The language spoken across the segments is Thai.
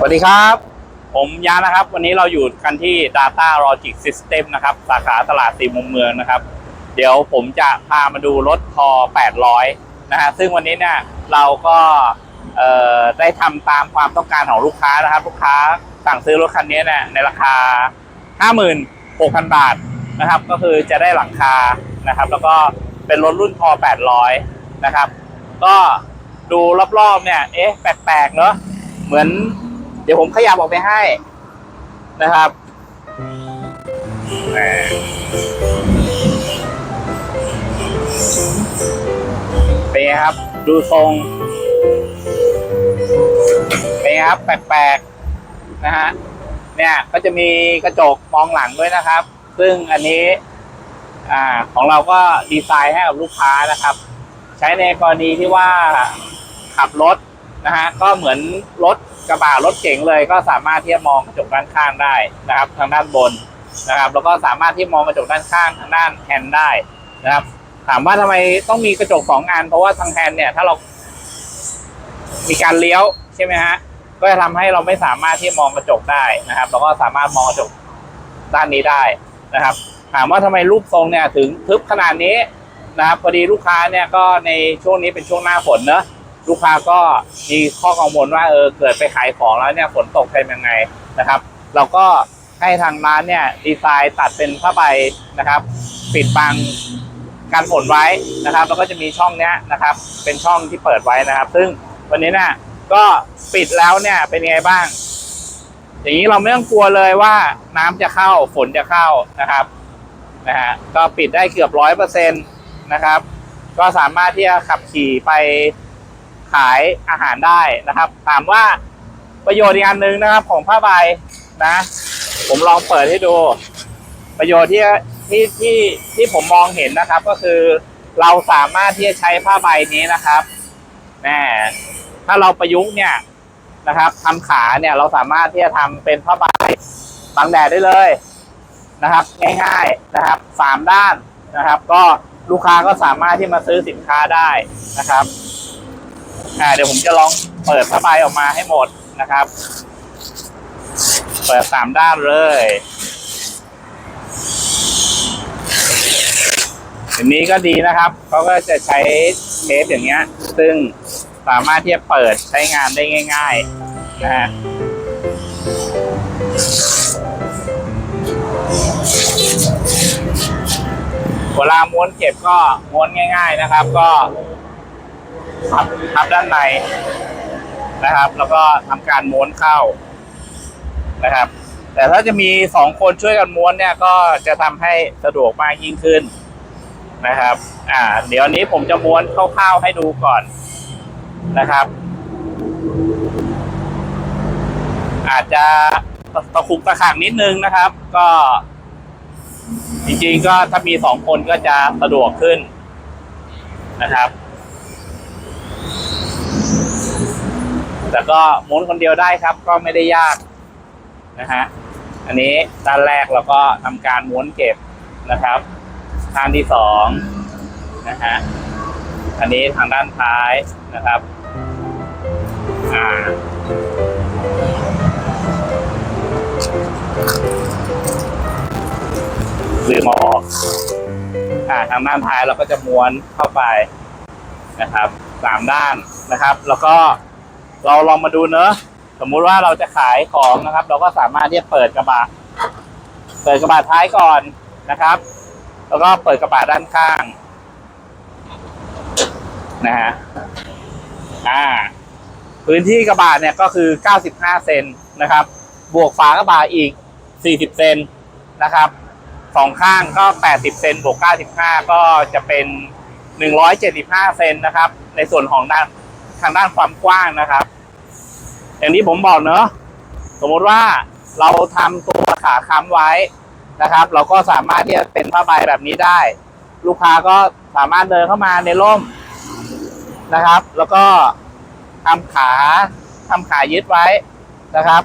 สวัสดีครับ ผมยานะครับ วันนี้เราอยู่กันที่ Data Logic System นะครับ สาขาตลาดสี่มุมเมืองนะครับ เดี๋ยวผมจะพามาดูรถทอ800 นะฮะซึ่งวันนี้เนี่ยเราก็ได้ทำตามความต้องการของลูกค้านะครับ ลูกค้าสั่งซื้อรถคันนี้เนี่ยในราคา 56,000 บาทนะครับ ก็คือจะได้หลังคานะครับ แล้วก็เป็นรถรุ่นทอ800 นะครับ ก็ดูรอบๆเนี่ยเอ๊ะแปลกๆเนอะเหมือน ดี๋ยวผมขยับออกไปให้นะครับเป็นไงครับ ดูทรงเป็นไงครับแปลกๆนะฮะเนี่ยก็จะมีกระจกมองหลังด้วยนะครับ ซึ่งอันนี้อ่าของเราก็ดีไซน์ให้กับลูกค้านะครับ ใช้ในกรณีที่ว่าขับรถนะฮะก็เหมือนรถ กระบะรถเก๋งเลยก็สามารถที่จะมองกระจกด้านข้างได้นะครับ ทางด้านบนนะครับ แล้วก็สามารถที่มองกระจกด้านข้างทางด้านแฮนด์ได้นะครับ ถามว่าทำไมต้องมีกระจกสองอันเพราะว่าทางแฮนด์เนี่ยถ้าเรา มีการเลี้ยวใช่ไหมฮะก็จะทำให้เราไม่สามารถที่มองกระจกได้นะครับ แล้วก็สามารถมองกระจกด้านนี้ได้นะครับ ถามว่าทำไมรูปทรงเนี่ยถึงทึบขนาดนี้นะครับพอดีลูกค้าเนี่ยก็ในช่วงนี้เป็นช่วงหน้าฝนเนอะ ลูกค้าก็มีข้อกังวลว่าเออเกิดไปขายของแล้วเนี่ยฝนตกเป็นยังไงนะครับ เราก็ให้ทางร้านเนี่ยดีไซน์ตัดเป็นผ้าใบนะครับ ปิดบังกันฝนไว้นะครับ แล้วก็จะมีช่องเนี้ยนะครับ เป็นช่องที่เปิดไว้นะครับ ซึ่งวันนี้เนี่ยก็ปิดแล้วเนี่ยเป็นยังไงบ้าง อย่างนี้เราไม่ต้องกลัวเลยว่าน้ำจะเข้าฝนจะเข้านะครับนะฮะก็ปิดได้เกือบร้อยเปอร์เซ็นต์นะครับ ก็สามารถที่จะขับขี่ไป ขายอาหารได้นะครับ ถามว่าประโยชน์อีกอันหนึ่งนะครับ ของผ้าใบนะ ผมลองเปิดให้ดู ประโยชน์ที่ที่ที่ที่ผมมองเห็นนะครับ ก็คือเราสามารถที่จะใช้ผ้าใบนี้นะครับแน่ถ้าเราประยุกต์เนี่ยนะครับทำขาเนี่ยเราสามารถที่จะทำเป็นผ้าใบบังแดดได้เลยนะครับ ง่ายๆนะครับสามด้านนะครับ ก็ลูกค้าก็สามารถที่มาซื้อสินค้าได้นะครับ อ่าเดี๋ยวผมจะลองเปิดผ้าใบออกมาให้หมดนะครับ เปิดสามด้านเลยอันนี้ก็ดีนะครับเขาก็จะใช้เทปอย่างเงี้ย ซึ่งสามารถที่จะเปิดใช้งานได้ง่ายๆนะฮะเวลาม้วนเก็บก็ม้วนง่าย ๆนะครับ ก็ พับพับด้านในนะครับ แล้วก็ทำการม้วนเข้านะครับ แต่ถ้าจะมีสองคนช่วยกันม้วนเนี่ยก็จะทำให้สะดวกมากยิ่งขึ้นนะครับ อ่า เดี๋ยวนี้ผมจะม้วนคร่าวๆให้ดูก่อนนะครับ อาจจะตะคุกตะขากนิดนึงนะครับ ก็ จริงๆก็ถ้ามีสองคนก็จะสะดวกขึ้นนะครับ แต่ก็ม้วนคนเดียวได้ครับ ก็ไม่ได้ยากนะฮะอันนี้ด้านแรกเราก็ทำการม้วนเก็บนะครับด้านที่สองนะฮะอันนี้ทางด้านท้ายนะครับอ่าลืมเอาออกอ่าทางด้านท้ายเราก็จะม้วนเข้าไปนะครับสามด้านนะครับ แล้วก็ เราลองมาดูเนอะสมมุติว่าเราจะขายของนะครับ เราก็สามารถที่จะเปิดกระบะเปิดกระบะท้ายก่อนนะครับ แล้วก็เปิดกระบะด้านข้างนะฮะอ่า พื้นที่กระบะเนี่ยก็คือ 95 เซนนะครับ บวกฝากระบะอีก 40 เซนนะครับสองข้างก็ 80 เซนบวก 95 ก็จะเป็น 175 เซนนะครับ ในส่วนของด้าน ทางด้านความกว้างนะครับ อย่างที่ผมบอกเนอะสมมติว่าเราทำตัวขาค้ำไว้นะครับ เราก็สามารถที่จะเป็นผ้าใบแบบนี้ได้ ลูกค้าก็สามารถเดินเข้ามาในร่มนะครับ แล้วก็ทำขาทำขายึดไว้นะครับ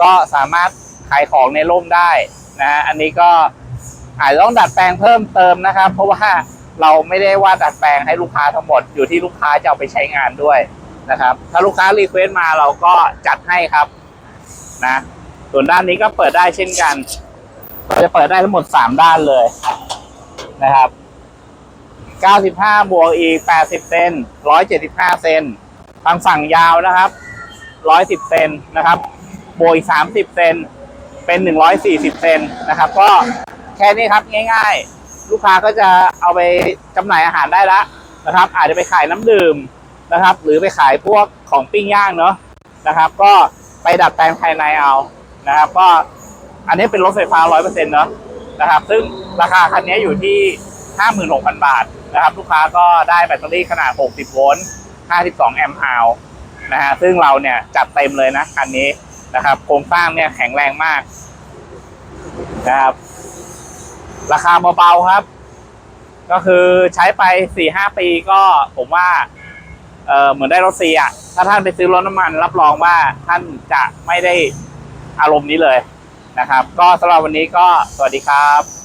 ก็สามารถขายของในร่มได้นะฮะอันนี้ก็อาจจะต้องดัดแปลงเพิ่มเติมนะครับ เพราะว่า เราไม่ได้ว่าดัดแปลงให้ลูกค้าทั้งหมดอยู่ที่ลูกค้าจะเอาไปใช้งานด้วยนะครับ ถ้าลูกค้ารีเควสต์มาเราก็จัดให้ครับนะส่วนด้านนี้ก็เปิดได้เช่นกันเราจะเปิดได้ทั้งหมดสามด้านเลยนะครับ 95 บวกอีก 80 เซน 175 เซน ทางฝั่งยาวนะครับ 110 เซนนะครับ บวกอีก 30 เซน เป็น 140 เซนนะครับ ก็แค่นี้ครับง่าย ๆ ลูกค้าก็จะเอาไปจำหน่ายอาหารได้ละนะครับ อาจจะไปขายน้ำดื่มนะครับ หรือไปขายพวกของปิ้งย่างเนาะนะครับ ก็ไปดัดแปลงภายในเอานะครับ ก็อันนี้เป็นรถไฟฟ้า 100%เนาะนะครับ ซึ่งราคาคันนี้อยู่ที่ 56,000 บาทนะครับ ลูกค้าก็ได้แบตเตอรี่ขนาด 60 โวลต์ 52 แอมป์อาวนะฮะซึ่งเราเนี่ยจัดเต็มเลยนะคันนี้นะครับ โครงสร้างเนี่ยแข็งแรงมากนะครับ ราคาเบาๆครับ ก็คือใช้ไปสี่ห้าปีก็ผมว่าเออเหมือนได้รถซีอะ ถ้าท่านไปซื้อรถน้ำมัน รับรองว่าท่านจะไม่ได้อารมณ์นี้เลยนะครับ ก็สำหรับวันนี้ก็สวัสดีครับ